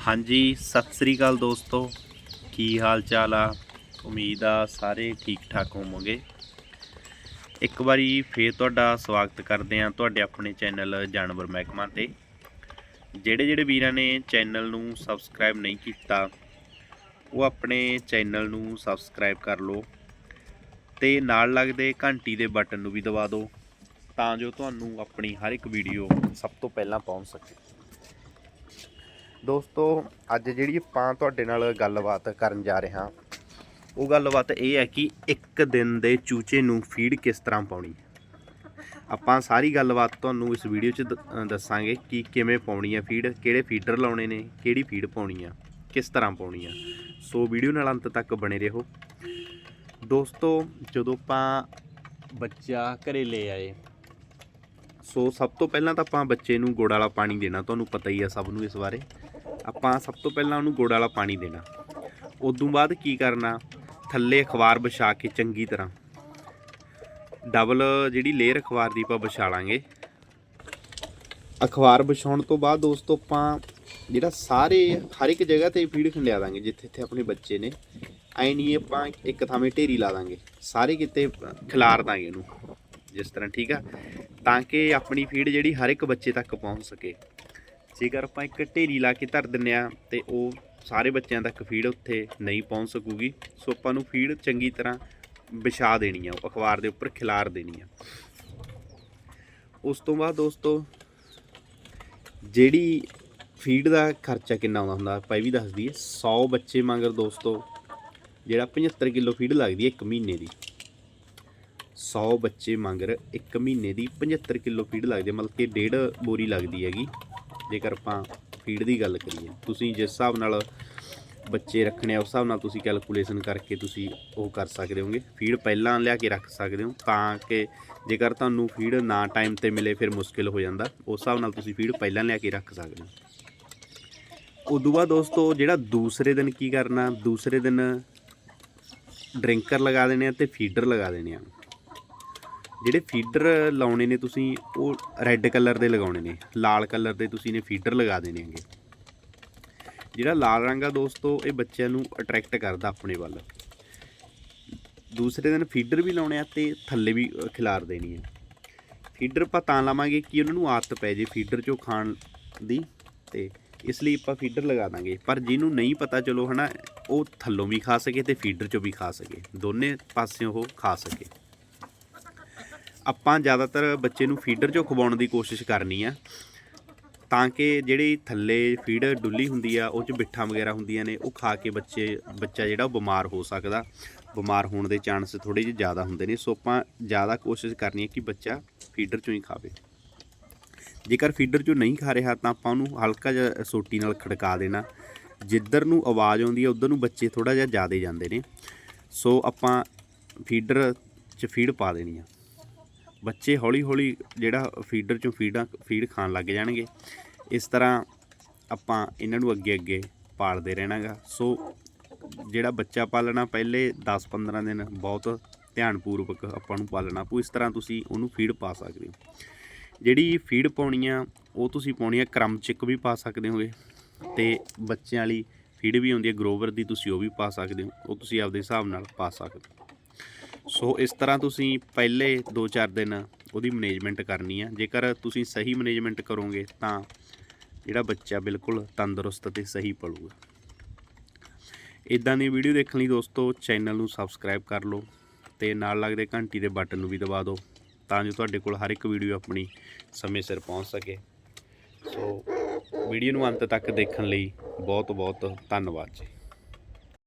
ਹਾਂਜੀ, ਸਤਿ ਸ੍ਰੀ ਅਕਾਲ ਦੋਸਤੋ। ਕੀ ਹਾਲ ਚਾਲ ਆ? ਉਮੀਦ ਆ ਸਾਰੇ ਠੀਕ ਠਾਕ ਹੋਵੋਗੇ। ਇੱਕ ਵਾਰੀ ਫੇਰ ਤੁਹਾਡਾ ਸਵਾਗਤ ਕਰਦੇ ਆ ਤੁਹਾਡੇ ਆਪਣੇ ਚੈਨਲ ਜਾਨਵਰ ਮਹਿਕਮਾ ਤੇ। ਜਿਹੜੇ ਜਿਹੜੇ ਵੀਰਾਂ ਨੇ ਚੈਨਲ ਨੂੰ ਸਬਸਕ੍ਰਾਈਬ ਨਹੀਂ ਕੀਤਾ, ਉਹ ਆਪਣੇ ਚੈਨਲ ਨੂੰ ਸਬਸਕ੍ਰਾਈਬ ਕਰ ਲਓ ਤੇ ਨਾਲ ਲੱਗਦੇ ਘੰਟੀ ਦੇ ਬਟਨ ਨੂੰ ਵੀ ਦਬਾ ਦਿਓ, ਤਾਂ ਜੋ ਤੁਹਾਨੂੰ ਆਪਣੀ ਹਰ ਇੱਕ ਵੀਡੀਓ ਸਭ ਤੋਂ ਪਹਿਲਾਂ ਪਹੁੰਚ ਸਕੇ। ਦੋਸਤੋ, ਅੱਜ ਜਿਹੜੀ ਆਪਾਂ ਤੁਹਾਡੇ ਨਾਲ ਗੱਲਬਾਤ ਕਰਨ ਜਾ ਰਹੇ ਹਾਂ, ਉਹ ਗੱਲਬਾਤ ਇਹ ਹੈ ਕਿ ਇੱਕ ਦਿਨ ਦੇ ਚੂਚੇ ਨੂੰ ਫੀਡ ਕਿਸ ਤਰ੍ਹਾਂ ਪਾਉਣੀ ਆਪਾਂ ਸਾਰੀ ਗੱਲਬਾਤ ਤੁਹਾਨੂੰ ਇਸ ਵੀਡੀਓ 'ਚ ਦ- ਦੱਸਾਂਗੇ ਕਿ ਕਿਵੇਂ ਪਾਉਣੀ ਹੈ ਫੀਡ ਕਿਹੜੇ ਫੀਡਰ ਲਾਉਣੇ ਨੇ, ਕਿਹੜੀ ਫੀਡ ਪਾਉਣੀ ਆ, ਕਿਸ ਤਰ੍ਹਾਂ ਪਾਉਣੀ ਆ। ਸੋ ਵੀਡੀਓ ਨਾਲ ਅੰਤ ਤੱਕ ਬਣੇ ਰਹੋ। ਦੋਸਤੋ, ਜਦੋਂ ਆਪਾਂ ਬੱਚਾ ਘਰੇ ਲੈ ਆਏ ਸੋ ਸਭ ਤੋਂ ਪਹਿਲਾਂ ਤਾਂ ਆਪਾਂ ਬੱਚੇ ਨੂੰ ਗੁੜ ਵਾਲਾ ਪਾਣੀ ਦੇਣਾ, ਤੁਹਾਨੂੰ ਪਤਾ ਹੀ ਆ ਸਭ ਨੂੰ ਇਸ ਬਾਰੇ। ਆਪਾਂ ਸਭ ਤੋਂ ਪਹਿਲਾਂ ਉਹਨੂੰ ਗੁੜ ਵਾਲਾ ਪਾਣੀ ਦੇਣਾ। ਉਦੋਂ ਬਾਅਦ ਕੀ ਕਰਨਾ, ਥੱਲੇ ਅਖਬਾਰ ਵਿਛਾ ਕੇ ਚੰਗੀ ਤਰ੍ਹਾਂ। ਡਬਲ ਜਿਹੜੀ ਲੇਅਰ ਅਖਬਾਰ ਦੀ ਆਪਾਂ ਵਿਛਾ ਲਾਂਗੇ। ਅਖਬਾਰ ਵਿਛਾਉਣ ਤੋਂ ਬਾਅਦ ਦੋਸਤੋ ਆਪਾਂ ਜਿਹੜਾ ਸਾਰੇ, ਹਰ ਇੱਕ ਜਗ੍ਹਾ ਤੇ ਫੀਡ ਖੰਡਿਆ ਦਾਂਗੇ, ਜਿੱਥੇ ਇੱਥੇ ਆਪਣੇ ਬੱਚੇ ਨੇ। ਐ ਨਹੀਂ ਆਪਾਂ ਇੱਕ ਥਾਵੇਂ ਢੇਰੀ ਲਾ ਦਾਂਗੇ। ਸਾਰੇ ਕਿਤੇ ਖਿਲਾਰ ਦਾਂਗੇ ਇਹਨੂੰ। ਜਿਸ ਤਰ੍ਹਾਂ, ਠੀਕ ਆ? ਤਾਂ ਕਿ ਆਪਣੀ ਫੀਡ ਜਿਹੜੀ ਹਰ ਇੱਕ ਬੱਚੇ ਤੱਕ ਪਹੁੰਚ ਸਕੇ। ਜੇਕਰ ਆਪਾਂ ਇੱਕ ਢੇਰੀ ਲਾ ਕੇ ਧਰ ਦਿੰਨੇ ਆ, ਤੇ ਉਹ ਸਾਰੇ ਬੱਚਿਆਂ ਤੱਕ ਫੀਡ ਉੱਥੇ ਨਹੀਂ ਪਹੁੰਚ ਸਕੂਗੀ। ਸੋ ਆਪਾਂ ਨੂੰ ਫੀਡ ਚੰਗੀ ਤਰ੍ਹਾਂ ਵਿਛਾ ਦੇਣੀ ਆ, ਉਹ ਅਖਬਾਰ ਦੇ ਉੱਪਰ ਖਿਲਾਰ ਦੇਣੀ ਆ। ਉਸ ਤੋਂ ਬਾਅਦ ਦੋਸਤੋ, ਜਿਹੜੀ ਫੀਡ ਦਾ ਖਰਚਾ ਕਿੰਨਾ ਆਉਂਦਾ ਹੁੰਦਾ ਆਪਾਂ ਇਹ ਵੀ ਦੱਸ ਦਈਏ 100 ਬੱਚੇ ਮੰਗਰ ਦੋਸਤੋ, ਜਿਹੜਾ 75 ਕਿਲੋ ਫੀਡ ਲੱਗਦੀ ਹੈ ਇੱਕ ਮਹੀਨੇ ਦੀ। 100 ਬੱਚੇ ਮੰਗਰ, ਇੱਕ ਮਹੀਨੇ ਦੀ 75 ਕਿਲੋ ਫੀਡ ਲੱਗਦੀ ਹੈ, ਮਤਲਬ ਕਿ ਡੇਢ ਬੋਰੀ ਲੱਗਦੀ ਹੈਗੀ। ਜੇਕਰ ਆਪਾਂ ਫੀਡ ਦੀ ਗੱਲ ਕਰੀਏ, ਤੁਸੀਂ ਜਿਸ ਹਿਸਾਬ ਨਾਲ ਬੱਚੇ ਰੱਖਣੇ ਆ, ਉਸ ਹਿਸਾਬ ਨਾਲ ਤੁਸੀਂ ਕੈਲਕੂਲੇਸ਼ਨ ਕਰਕੇ ਤੁਸੀਂ ਉਹ ਕਰ ਸਕਦੇ ਹੋਗੇ। ਫੀਡ ਪਹਿਲਾਂ ਲਿਆ ਕੇ ਰੱਖ ਸਕਦੇ ਹੋ, ਤਾਂ ਕਿ ਜੇਕਰ ਤੁਹਾਨੂੰ ਫੀਡ ਨਾ ਟਾਈਮ ਤੇ ਮਿਲੇ, ਫਿਰ ਮੁਸ਼ਕਿਲ ਹੋ ਜਾਂਦਾ। ਉਸ ਹਿਸਾਬ ਨਾਲ ਤੁਸੀਂ ਫੀਡ ਪਹਿਲਾਂ ਲਿਆ ਕੇ ਰੱਖ ਸਕਦੇ ਹੋ। ਉਦੋਂ ਬਾਅਦ ਦੋਸਤੋ, ਜਿਹੜਾ ਦੂਸਰੇ ਦਿਨ ਕੀ ਕਰਨਾ, ਦੂਸਰੇ ਦਿਨ ਡਰਿੰਕਰ ਲਗਾ ਦੇਣੇ ਆ ਤੇ ਫੀਡਰ ਲਗਾ ਦੇਣੇ ਆ। ਜਿਹੜੇ ਫੀਡਰ ਲਾਉਣੇ ਨੇ ਤੁਸੀਂ, ਉਹ ਰੈੱਡ ਕਲਰ ਦੇ ਲਗਾਉਣੇ ਨੇ, ਲਾਲ ਕਲਰ ਦੇ ਤੁਸੀਂ ਨੇ ਫੀਡਰ ਲਗਾ ਦੇਣੇ ਹੈਗੇ। ਜਿਹੜਾ ਲਾਲ ਰੰਗ ਆ ਦੋਸਤੋ, ਇਹ ਬੱਚਿਆਂ ਨੂੰ ਅਟਰੈਕਟ ਕਰਦਾ ਆਪਣੇ ਵੱਲ। ਦੂਸਰੇ ਦਿਨ ਫੀਡਰ ਵੀ ਲਾਉਣੇ ਆ ਤੇ ਥੱਲੇ ਵੀ ਖਿਲਾਰ ਦੇਣੀ ਹੈ ਫੀਡਰ ਆਪਾਂ ਤਾਂ ਲਾਵਾਂਗੇ ਕਿ ਉਹਨਾਂ ਨੂੰ ਆਦਤ ਪੈ ਜੇ ਫੀਡਰ ਚੋਂ ਖਾਣ ਦੀ, ਤੇ ਇਸ ਲਈ ਆਪਾਂ ਫੀਡਰ ਲਗਾ ਦਾਂਗੇ। ਪਰ ਜਿਹਨੂੰ ਨਹੀਂ ਪਤਾ ਚਲੋ ਹਨਾ, ਉਹ ਥੱਲੋਂ ਵੀ ਖਾ ਸਕੇ ਤੇ ਫੀਡਰ ਚੋਂ ਵੀ ਖਾ ਸਕੇ। ਦੋਨੇ ਪਾਸਿਓਂ ਉਹ ਖਾ ਸਕੇ। ਆਪਾਂ ਜ਼ਿਆਦਾਤਰ ਬੱਚੇ ਨੂੰ ਫੀਡਰ ਚੋਂ ਖਵਾਉਣ ਦੀ ਕੋਸ਼ਿਸ਼ ਕਰਨੀ ਆ। ਤਾਂ ਕਿ ਜਿਹੜੀ ਥੱਲੇ ਫੀਡ ਡੁੱਲੀ ਹੁੰਦੀ ਆ, ਉਹ ਚ ਬਿੱਠਾਂ ਵਗੈਰਾ ਹੁੰਦੀਆਂ ਨੇ, ਉਹ ਖਾ ਕੇ ਬੱਚੇ, ਬੱਚਾ ਜਿਹੜਾ ਉਹ ਬਿਮਾਰ ਹੋ ਸਕਦਾ। ਬਿਮਾਰ ਹੋਣ ਦੇ ਚਾਂਸ ਥੋੜੇ ਜਿਹੇ ਜ਼ਿਆਦਾ ਹੁੰਦੇ ਨੇ। ਸੋ ਆਪਾਂ ਜ਼ਿਆਦਾ ਕੋਸ਼ਿਸ਼ ਕਰਨੀ ਹੈ ਕਿ ਬੱਚਾ ਫੀਡਰ ਚੋਂ ਹੀ ਖਾਵੇ। ਜੇਕਰ ਫੀਡਰ ਚੋਂ ਨਹੀਂ ਖਾ ਰਿਹਾ, ਤਾਂ ਆਪਾਂ ਉਹਨੂੰ ਹਲਕਾ ਜਿਹਾ ਸੋਟੀ ਨਾਲ ਖੜਕਾ ਦੇਣਾ। ਜਿੱਧਰ ਨੂੰ ਆਵਾਜ਼ ਆਉਂਦੀ ਹੈ ਉਧਰ ਨੂੰ ਬੱਚੇ ਥੋੜਾ ਜਿਹਾ ਜ਼ਿਆਦਾ ਜਾਂਦੇ ਨੇ। ਸੋ ਆਪਾਂ ਫੀਡਰ 'ਚ ਫੀਡ ਪਾ ਦੇਣੀ ਆ। ਬੱਚੇ ਹੌਲੀ ਹੌਲੀ ਜਿਹੜਾ ਫੀਡਰ ਚੋਂ ਫੀਡਾਂ ਫੀਡ ਖਾਣ ਲੱਗ ਜਾਣਗੇ। ਇਸ ਤਰ੍ਹਾਂ ਆਪਾਂ ਇਹਨਾਂ ਨੂੰ ਅੱਗੇ ਅੱਗੇ ਪਾਲਦੇ ਰਹਿਣਾਗਾ। ਸੋ ਜਿਹੜਾ ਬੱਚਾ ਪਾਲਣਾ ਪਹਿਲੇ 10-15 ਦਿਨ ਬਹੁਤ ਧਿਆਨਪੂਰਵਕ ਆਪਾਂ ਨੂੰ ਪਾਲਣਾ ਪਊ। ਇਸ ਤਰ੍ਹਾਂ ਤੁਸੀਂ ਉਹਨੂੰ ਫੀਡ ਪਾ ਸਕਦੇ ਹੋ। ਜਿਹੜੀ ਫੀਡ ਪਾਉਣੀ ਆ ਉਹ ਤੁਸੀਂ ਪਾਉਣੀ ਆ ਕਰਮ ਵੀ ਪਾ ਸਕਦੇ ਹੋਗੇ ਤੇ ਬੱਚਿਆਂ ਵਾਲੀ ਫੀਡ ਵੀ ਆਉਂਦੀ ਹੈ ਗਰੋਵਰ ਦੀ ਤੁਸੀਂ ਉਹ ਵੀ ਪਾ ਸਕਦੇ ਹੋ। ਉਹ ਤੁਸੀਂ ਆਪਦੇ ਹਿਸਾਬ ਨਾਲ ਪਾ ਸਕਦੇ ਹੋ। ਸੋ ਇਸ ਤਰ੍ਹਾਂ ਤੁਸੀਂ ਪਹਿਲੇ 2-4 ਦਿਨ ਉਹਦੀ ਮੈਨੇਜਮੈਂਟ ਕਰਨੀ ਆ। ਜੇਕਰ ਤੁਸੀਂ ਸਹੀ ਮੈਨੇਜਮੈਂਟ ਕਰੋਗੇ ਤਾਂ ਜਿਹੜਾ ਬੱਚਾ ਬਿਲਕੁਲ ਤੰਦਰੁਸਤ ਤੇ ਸਹੀ ਪਲੂਗਾ ਇਦਾਂ ਦੀ ਵੀਡੀਓ ਦੇਖਣ ਲਈ ਦੋਸਤੋ ਚੈਨਲ ਨੂੰ ਸਬਸਕ੍ਰਾਈਬ ਕਰ ਲਓ ਤੇ ਨਾਲ ਲੱਗਦੇ ਘੰਟੀ ਦੇ ਬਟਨ ਨੂੰ ਵੀ ਦਬਾ ਦਿਓ ਤਾਂ ਜੋ ਤੁਹਾਡੇ ਕੋਲ ਹਰ ਇੱਕ ਵੀਡੀਓ ਆਪਣੀ ਸਮੇਂ ਸਿਰ ਪਹੁੰਚ ਸਕੇ। ਸੋ ਵੀਡੀਓ ਨੂੰ ਅੰਤ ਤੱਕ ਦੇਖਣ ਲਈ ਬਹੁਤ ਬਹੁਤ ਧੰਨਵਾਦ ਜੀ।